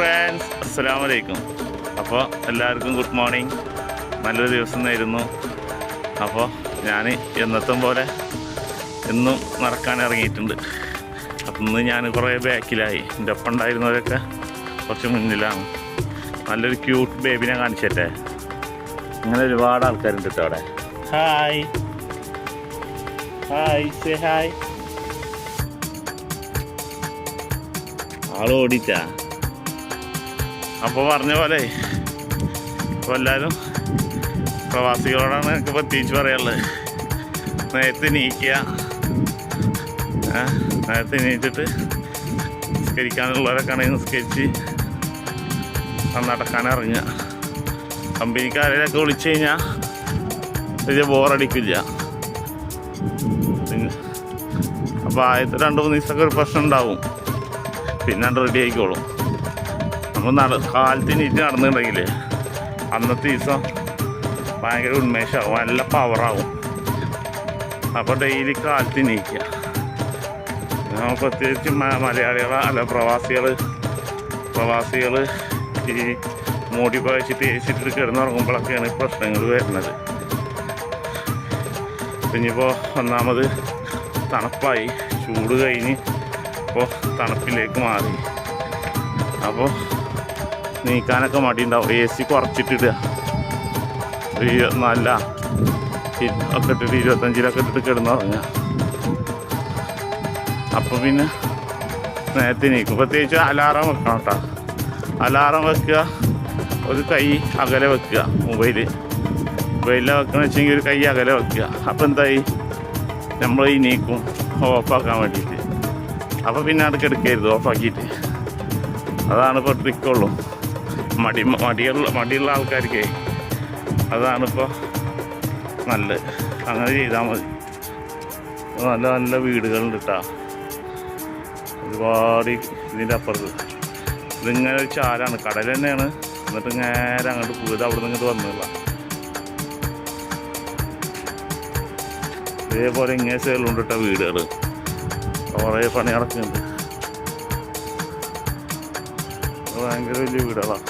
Friends അസ്സലാം വലൈക്കും അപ്പോൾ എല്ലാവർക്കും ഗുഡ് മോർണിംഗ് നല്ലൊരു ദിവസം നേരുന്നു. അപ്പോൾ ഞാൻ എന്നത്തും പോലെ എന്നും നടക്കാൻ ഇറങ്ങിയിട്ടുണ്ട്. അപ്പം ഇന്ന് ഞാൻ കുറേ ബാക്കിലായി. എന്റെ ഒപ്പം ഉണ്ടായിരുന്നവരൊക്കെ കുറച്ച് മുന്നിലാണ്. നല്ലൊരു ക്യൂട്ട് ബേബിനെ കാണിച്ചേട്ടെ. അങ്ങനെ ഒരുപാട് ആൾക്കാരുണ്ട് കേട്ടോ അവിടെ. ഹായ് ഹായ് സേ ഹായ് ആൾ ഓടിച്ചാ അപ്പോൾ പറഞ്ഞ പോലെ ഇപ്പോൾ എല്ലാവരും പ്രവാസികളോടാണ് എനിക്ക് പ്രത്യേകിച്ച് പറയാനുള്ളത്. നേരത്തെ നീക്കുക നേരത്തെ നീച്ചിട്ട് നിസ്കരിക്കാനുള്ളവരൊക്കെ ആണെങ്കിൽ നിസ്കരിച്ച് അത് നടക്കാൻ ഇറങ്ങുക. കമ്പനിക്കാരെയൊക്കെ വിളിച്ചു കഴിഞ്ഞാൽ വലിയ ബോറടിക്കില്ല. പിന്നെ അപ്പോൾ ആദ്യത്തെ രണ്ട് മൂന്ന് ദിവസമൊക്കെ ഒരു പ്രശ്നം ഉണ്ടാവും. പിന്നെ റെഡി ആയിക്കോളും. നമ്മൾ നട കാലത്ത് നീറ്റ് നടന്നിട്ടുണ്ടെങ്കിൽ അന്നത്തെ ദിവസം ഭയങ്കര ഉന്മേഷമാവും നല്ല പവറാവും അപ്പോൾ ഡെയിലി കാലത്ത് നീക്കുക. പ്രത്യേകിച്ച് മലയാളികൾ അല്ല പ്രവാസികൾ പ്രവാസികൾ ഈ മൂടി പഴച്ചിട്ട് ഏച്ചിട്ട് കിടന്നുറങ്ങുമ്പോഴൊക്കെയാണ് ഈ പ്രശ്നങ്ങൾ വരുന്നത്. പിന്നിപ്പോൾ ഒന്നാമത് തണുപ്പായി ചൂട് കഴിഞ്ഞ് ഇപ്പോൾ തണുപ്പിലേക്ക് മാറി. അപ്പോൾ നീക്കാനൊക്കെ മടിയുണ്ടാവും. എ സി കുറച്ചിട്ടിടുക. ഒരു ഇരുപത്തിനാലില ഒക്കെ ഇട്ടിട്ട് ഇരുപത്തഞ്ചിലൊക്കെ ഇട്ടിട്ട് കിടന്നുറങ്ങുക. അപ്പോൾ പിന്നെ നേരത്തെ നീക്കും പ്രത്യേകിച്ച് അലാറം വെക്കണം കേട്ടോ. അലാറം വെക്കുക. ഒരു കൈ അകലെ വെക്കുക മൊബൈൽ. മൊബൈലിൽ വെക്കണമെന്ന് വെച്ചെങ്കിൽ ഒരു കൈ അകലെ വെക്കുക. അപ്പോൾ എന്തായി? നമ്മൾ ഈ നീക്കും ഓഫാക്കാൻ വേണ്ടിയിട്ട്. അപ്പോൾ പിന്നെ അത് കിടക്കരുത്. ഓഫാക്കിയിട്ട്. അതാണ് ഇപ്പോൾ ട്രിക്കുള്ളൂ മടി മടിയുള്ള മടിയുള്ള ആൾക്കാർക്ക് അതാണിപ്പോൾ നല്ലത് അങ്ങനെ ചെയ്താൽ മതി. നല്ല നല്ല വീടുകളുണ്ട് കേട്ടോ ഒരുപാട് ഇതിന്റെ അപ്പുറത്ത്. ഇതിങ്ങനെ ഒരു ചാലാണ്. കടൽ തന്നെയാണ് എന്നിട്ട് നേരെ അങ്ങോട്ട് പോയത് അവിടെ നിന്ന് ഇങ്ങോട്ട് വന്നില്ല ഇതേപോലെ ഇങ്ങനെ സൈഡിലുണ്ട് കേട്ടോ വീടുകൾ കുറേ പണി നടക്കുന്നുണ്ട്. ഭയങ്കര വലിയ വീടുകളാണ്